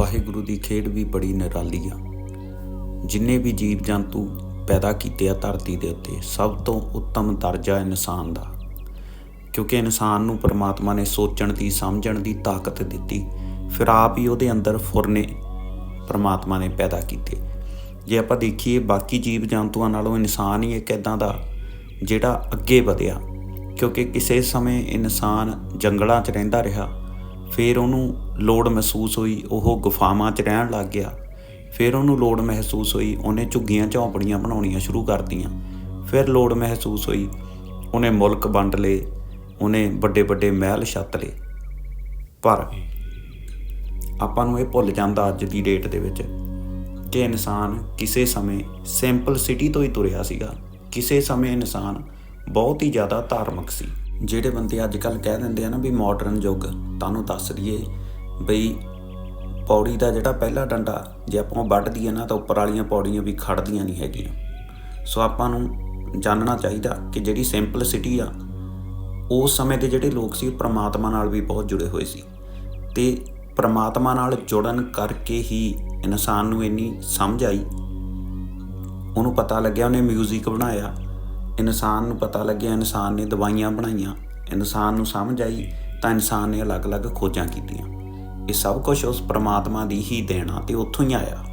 ਵਾਹਿਗੁਰੂ ਦੀ ਖੇਡ ਵੀ ਬੜੀ ਨਿਰਾਲੀ ਆ। ਜਿੰਨੇ ਵੀ ਜੀਵ ਜੰਤੂ ਪੈਦਾ ਕੀਤੇ ਆ ਧਰਤੀ ਦੇ ਉੱਤੇ, ਸਭ ਤੋਂ ਉੱਤਮ ਦਰਜਾ ਇਨਸਾਨ ਦਾ। ਕਿਉਂਕਿ ਇਨਸਾਨ ਨੂੰ ਪਰਮਾਤਮਾ ਨੇ ਸੋਚਣ ਦੀ, ਸਮਝਣ ਦੀ ਤਾਕਤ ਦਿੱਤੀ, ਫਿਰ ਆਪ ਹੀ ਉਹਦੇ ਅੰਦਰ ਫੁਰਨੇ ਪਰਮਾਤਮਾ ਨੇ ਪੈਦਾ ਕੀਤੇ। ਜੇ ਆਪਾਂ ਦੇਖੀਏ, ਬਾਕੀ ਜੀਵ ਜੰਤੂਆਂ ਨਾਲੋਂ ਇਨਸਾਨ ਹੀ ਇੱਕ ਇਦਾਂ ਦਾ ਜਿਹੜਾ ਅੱਗੇ ਵਧਿਆ। ਕਿਉਂਕਿ ਕਿਸੇ ਸਮੇਂ ਇਨਸਾਨ ਜੰਗਲਾਂ 'ਚ ਰਹਿੰਦਾ ਰਿਹਾ, ਫਿਰ ਉਹਨੂੰ ਲੋੜ ਮਹਿਸੂਸ ਹੋਈ, ਉਹ ਗੁਫਾਵਾਂ 'ਚ ਰਹਿਣ ਲੱਗ ਗਿਆ। ਫਿਰ ਉਹਨੂੰ ਲੋੜ ਮਹਿਸੂਸ ਹੋਈ, ਉਹਨੇ ਝੁੱਗੀਆਂ ਝੌਂਪੜੀਆਂ ਬਣਾਉਣੀਆਂ ਸ਼ੁਰੂ ਕਰਤੀਆਂ ਫਿਰ ਲੋੜ ਮਹਿਸੂਸ ਹੋਈ, ਉਹਨੇ ਮੁਲਕ ਵੰਡ ਲਏ, ਉਹਨੇ ਵੱਡੇ ਵੱਡੇ ਮਹਿਲ ਛੱਤ ਲਏ। ਪਰ ਆਪਾਂ ਨੂੰ ਇਹ ਭੁੱਲ ਜਾਂਦਾ ਅੱਜ ਦੀ ਡੇਟ ਦੇ ਵਿੱਚ ਕਿ ਇਨਸਾਨ ਕਿਸੇ ਸਮੇਂ ਸਿੰਪਲ ਸਿਟੀ ਤੋਂ ਹੀ ਤੁਰਿਆ ਸੀਗਾ। ਕਿਸੇ ਸਮੇਂ ਇਨਸਾਨ ਬਹੁਤ ਹੀ ਜ਼ਿਆਦਾ ਧਾਰਮਿਕ ਸੀ। ਜਿਹੜੇ ਬੰਦੇ ਅੱਜ ਕੱਲ ਕਹਿ ਦਿੰਦੇ ਆ ਨਾ ਵੀ ਮਾਡਰਨ ਯੁੱਗ, ਤੁਹਾਨੂੰ ਦੱਸ ਦਈਏ ਬਈ ਪੌੜੀ ਦਾ ਜਿਹੜਾ ਪਹਿਲਾ ਡੰਡਾ, ਜੇ ਆਪਾਂ ਉਹ ਵੱਢ ਦਈਏ ਨਾ ਤਾਂ ਉੱਪਰ ਵਾਲੀਆਂ ਪੌੜੀਆਂ ਵੀ ਖੜਦੀਆਂ ਨਹੀਂ ਹੈਗੀਆਂ। ਸੋ ਆਪਾਂ ਨੂੰ ਜਾਣਨਾ ਚਾਹੀਦਾ ਕਿ ਜਿਹੜੀ ਸਿੰਪਲ ਸਿਟੀ ਆ ਉਸ ਸਮੇਂ ਦੇ ਜਿਹੜੇ ਲੋਕ ਸੀ, ਉਹ ਪ੍ਰਮਾਤਮਾ ਨਾਲ ਵੀ ਬਹੁਤ ਜੁੜੇ ਹੋਏ ਸੀ। ਤੇ ਪ੍ਰਮਾਤਮਾ ਨਾਲ ਜੁੜਨ ਕਰਕੇ ਹੀ ਇਨਸਾਨ ਨੂੰ ਇੰਨੀ ਸਮਝ ਆਈ। ਉਹਨੂੰ ਪਤਾ ਲੱਗਿਆ, ਉਹਨੇ 뮤직 ਬਣਾਇਆ। ਇਨਸਾਨ ਨੂੰ ਪਤਾ ਲੱਗਿਆ, ਇਨਸਾਨ ਨੇ ਦਵਾਈਆਂ ਬਣਾਈਆਂ। ਇਨਸਾਨ ਨੂੰ ਸਮਝ ਆਈ ਤਾਂ ਇਨਸਾਨ ਨੇ ਅਲੱਗ-ਅਲੱਗ ਖੋਜਾਂ ਕੀਤੀਆਂ। ਇਹ ਸਭ ਕੁਝ ਉਸ ਪ੍ਰਮਾਤਮਾ ਦੀ ਹੀ ਦੇਣਾ ਤੇ ਉੱਥੋਂ ਹੀ ਆਇਆ।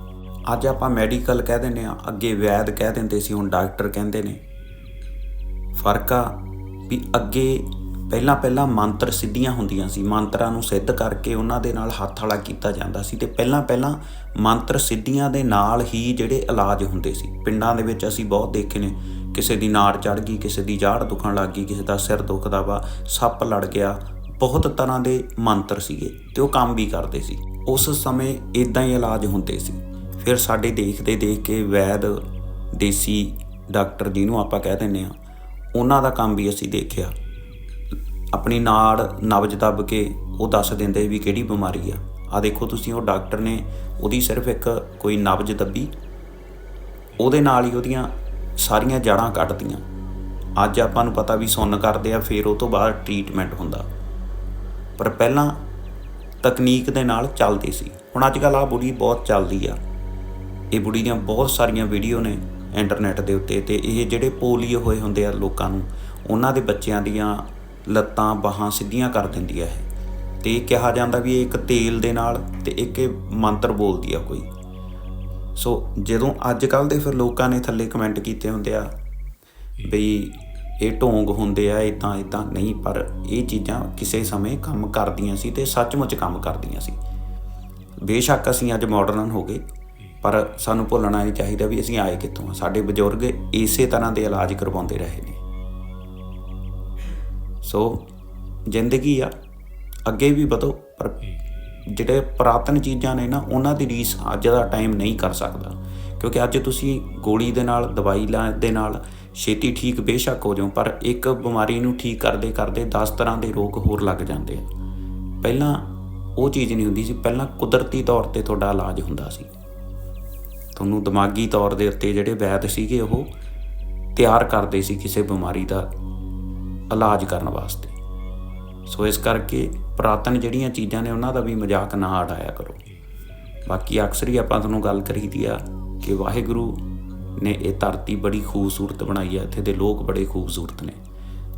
ਅੱਜ ਆਪਾਂ ਮੈਡੀਕਲ ਕਹਿ ਦਿੰਦੇ ਆ ਅੱਗੇ ਵੈਦ ਕਹਿ ਦਿੰਦੇ ਸੀ, ਹੁਣ ਡਾਕਟਰ ਕਹਿੰਦੇ ਨੇ। ਫ਼ਰਕ ਆ ਵੀ ਅੱਗੇ ਪਹਿਲਾਂ ਪਹਿਲਾਂ ਮੰਤਰ ਸਿੱਧੀਆਂ ਹੁੰਦੀਆਂ ਸੀ। ਮੰਤਰਾਂ ਨੂੰ ਸਿੱਧ ਕਰਕੇ ਉਹਨਾਂ ਦੇ ਨਾਲ ਹੱਥ ਵਾਲਾ ਕੀਤਾ ਜਾਂਦਾ ਸੀ ਤੇ ਪਹਿਲਾਂ ਪਹਿਲਾਂ ਮੰਤਰ ਸਿੱਧੀਆਂ ਦੇ ਨਾਲ ਹੀ ਜਿਹੜੇ ਇਲਾਜ ਹੁੰਦੇ ਸੀ। ਪਿੰਡਾਂ ਦੇ ਵਿੱਚ ਅਸੀਂ ਬਹੁਤ ਦੇਖੇ ਨੇ, ਕਿਸੇ ਦੀ ਨਾੜ ਚੜ ਗਈ, ਕਿਸੇ ਦੀ ਜਾੜ ਦੁਖਣ ਲੱਗ ਗਈ, ਕਿਸੇ ਦਾ ਸਿਰ ਦੁਖਦਾ ਵਾ, ਸੱਪ ਲੜ ਗਿਆ ਬਹੁਤ ਤਰ੍ਹਾਂ ਦੇ ਮੰਤਰ ਸੀਗੇ ਤੇ ਉਹ ਕੰਮ ਵੀ ਕਰਦੇ ਸੀ। ਉਸ ਸਮੇਂ ਇਦਾਂ ਹੀ ਇਲਾਜ ਹੁੰਦੇ ਸੀ। ਫਿਰ ਸਾਡੇ ਦੇਖਦੇ ਦੇਖ ਕੇ ਵੈਦ, ਦੇਸੀ ਡਾਕਟਰ ਜਿਹਨੂੰ ਆਪਾਂ ਕਹਿ ਦਿੰਦੇ ਆ ਉਹਨਾਂ ਦਾ ਕੰਮ ਵੀ ਅਸੀਂ ਦੇਖਿਆ। ਆਪਣੀ ਨਾੜ ਨਬਜ ਦੱਬ ਕੇ ਉਹ ਦੱਸ ਦਿੰਦੇ ਵੀ ਕਿਹੜੀ ਬਿਮਾਰੀ ਆ। ਆ ਦੇਖੋ ਤੁਸੀਂ, ਉਹ ਡਾਕਟਰ ਨੇ ਉਹਦੀ ਸਿਰਫ ਇੱਕ ਕੋਈ ਨਬਜ ਦੱਬੀ। ਉਹਦੇ ਨਾਲ ਹੀ ਉਹਦੀਆਂ ਸਾਰੀਆਂ ਜੜਾਂ ਕੱਟਦੀਆਂ ਅੱਜ ਆਪਾਂ ਨੂੰ ਪਤਾ ਵੀ ਸੁੰਨ ਕਰਦੇ ਆ, ਫਿਰ ਉਹ ਤੋਂ ਬਾਅਦ ਟ੍ਰੀਟਮੈਂਟ ਹੁੰਦਾ। ਪਰ ਪਹਿਲਾਂ ਤਕਨੀਕ ਦੇ ਨਾਲ ਚੱਲਦੀ ਸੀ। ਹੁਣ ਅੱਜ ਕੱਲ ਆ ਬੁੜੀ ਬਹੁਤ ਚੱਲਦੀ ਆ। ਇਹ ਬੁੜੀ ਦੀਆਂ ਬਹੁਤ ਸਾਰੀਆਂ ਵੀਡੀਓ ਨੇ ਇੰਟਰਨੈਟ ਦੇ ਉੱਤੇ ਤੇ ਇਹ ਜਿਹੜੇ ਪੋਲੀਓ ਹੋਏ ਹੁੰਦੇ ਆ ਲੋਕਾਂ ਨੂੰ ਉਹਨਾਂ ਦੇ ਬੱਚਿਆਂ ਦੀਆਂ ਲੱਤਾਂ ਬਾਹਾਂ ਸਿੱਧੀਆਂ ਕਰ ਦਿੰਦੀ ਆ ਇਹ। ਤੇ ਇਹ ਕਿਹਾ ਜਾਂਦਾ ਵੀ ਇਹ ਇੱਕ ਤੇਲ ਦੇ ਨਾਲ ਤੇ ਇੱਕ ਇਹ ਮੰਤਰ ਬੋਲਦੀ ਆ ਕੋਈ। ਸੋ ਜਦੋਂ ਅੱਜ ਕੱਲ ਦੇ ਫਿਰ ਲੋਕਾਂ ਨੇ ਥੱਲੇ ਕਮੈਂਟ ਕੀਤੇ ਹੁੰਦੇ ਆ ਬਈ ਇਹ ਢੋਂਗ ਹੁੰਦੇ ਆ ਇਦਾਂ ਇਦਾਂ ਨਹੀਂ, ਪਰ ਇਹ ਚੀਜ਼ਾਂ ਕਿਸੇ ਸਮੇਂ ਕੰਮ ਕਰਦੀਆਂ ਸੀ ਤੇ ਸੱਚਮੁੱਚ ਕੰਮ ਕਰਦੀਆਂ ਸੀ। ਬੇਸ਼ੱਕ ਅਸੀਂ ਅੱਜ ਮਾਡਰਨ ਹੋ ਗਏ, ਪਰ ਸਾਨੂੰ ਭੁੱਲਣਾ ਨਹੀਂ ਚਾਹੀਦਾ ਵੀ ਅਸੀਂ ਆਏ ਕਿੱਥੋਂ ਆ। ਸਾਡੇ ਬਜ਼ੁਰਗ ਇਸੇ ਤਰ੍ਹਾਂ ਦੇ ਇਲਾਜ ਕਰਵਾਉਂਦੇ ਰਹੇ ਨੇ। ਸੋ, ਜ਼ਿੰਦਗੀ ਆ, ਅੱਗੇ ਵੀ ਵਧੋ, ਪਰ ਜਿਹੜੇ ਪ੍ਰਾਤਨ ਚੀਜ਼ਾਂ ਨੇ ਨਾ, ਉਹਨਾਂ ਦੀ ਰੀਸ ਅੱਜ ਦਾ ਟਾਈਮ ਨਹੀਂ ਕਰ ਸਕਦਾ। ਕਿਉਂਕਿ ਅੱਜ ਤੁਸੀਂ ਗੋਲੀ ਦੇ ਨਾਲ, ਦਵਾਈ ਲਾ ਦੇ ਨਾਲ ਛੇਤੀ ਠੀਕ ਬੇਸ਼ੱਕ ਹੋ ਜਾਓ ਪਰ ਇੱਕ ਬਿਮਾਰੀ ਨੂੰ ਠੀਕ ਕਰਦੇ ਕਰਦੇ 10 ਤਰ੍ਹਾਂ ਦੇ ਰੋਗ ਹੋਰ ਲੱਗ ਜਾਂਦੇ ਆ। ਪਹਿਲਾਂ ਉਹ ਚੀਜ਼ ਨਹੀਂ ਹੁੰਦੀ ਸੀ, ਪਹਿਲਾਂ ਕੁਦਰਤੀ ਤੌਰ ਤੇ ਤੁਹਾਡਾ ਇਲਾਜ ਹੁੰਦਾ ਸੀ। ਤੁਹਾਨੂੰ ਦਿਮਾਗੀ ਤੌਰ ਦੇ ਉੱਤੇ ਜਿਹੜੇ ਵੈਦ ਸੀਗੇ, ਉਹ ਤਿਆਰ ਕਰਦੇ ਸੀ ਕਿਸੇ ਬਿਮਾਰੀ ਦਾ ਇਲਾਜ ਕਰਨ ਵਾਸਤੇ। ਸੋ ਇਸ ਕਰਕੇ ਪ੍ਰਾਤਨ ਜਿਹੜੀਆਂ ਚੀਜ਼ਾਂ ਨੇ, ਉਹਨਾਂ ਦਾ ਵੀ ਮਜ਼ਾਕ ਨਾ ਉਡਾਇਆ ਕਰੋ। ਬਾਕੀ ਅਕਸਰ ਹੀ ਆਪਾਂ ਤੁਹਾਨੂੰ ਗੱਲ ਕਰੀਦੀ ਆ ਕਿ ਵਾਹਿਗੁਰੂ ਨੇ ਇਹ ਧਰਤੀ ਬੜੀ ਖੂਬਸੂਰਤ ਬਣਾਈ ਹੈ ਇੱਥੇ ਦੇ ਲੋਕ ਬੜੇ ਖੂਬਸੂਰਤ ਨੇ।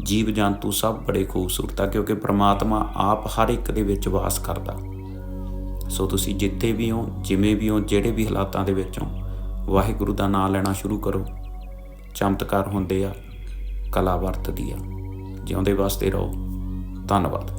ਜੀਵ ਜੰਤੂ ਸਭ ਬੜੇ ਖੂਬਸੂਰਤ ਆ, ਕਿਉਂਕਿ ਪ੍ਰਮਾਤਮਾ ਆਪ ਹਰ ਇੱਕ ਦੇ ਵਿੱਚ ਵਾਸ ਕਰਦਾ। ਸੋ ਤੁਸੀਂ ਜਿੱਥੇ ਵੀ ਹੋ, ਜਿਵੇਂ ਵੀ ਹੋ, ਜਿਹੜੇ ਵੀ ਹਾਲਾਤਾਂ ਦੇ ਵਿੱਚ ਹੋ, ਵਾਹਿਗੁਰੂ ਦਾ ਨਾਮ ਲੈਣਾ ਸ਼ੁਰੂ ਕਰੋ। ਚਮਤਕਾਰ ਹੁੰਦੇ ਆ, ਕਲਾ ਵਰਤਦੀ ਆ। ਜਿਉਂਦੇ ਵਾਸਤੇ ਰਹੋ। ਧੰਨਵਾਦ।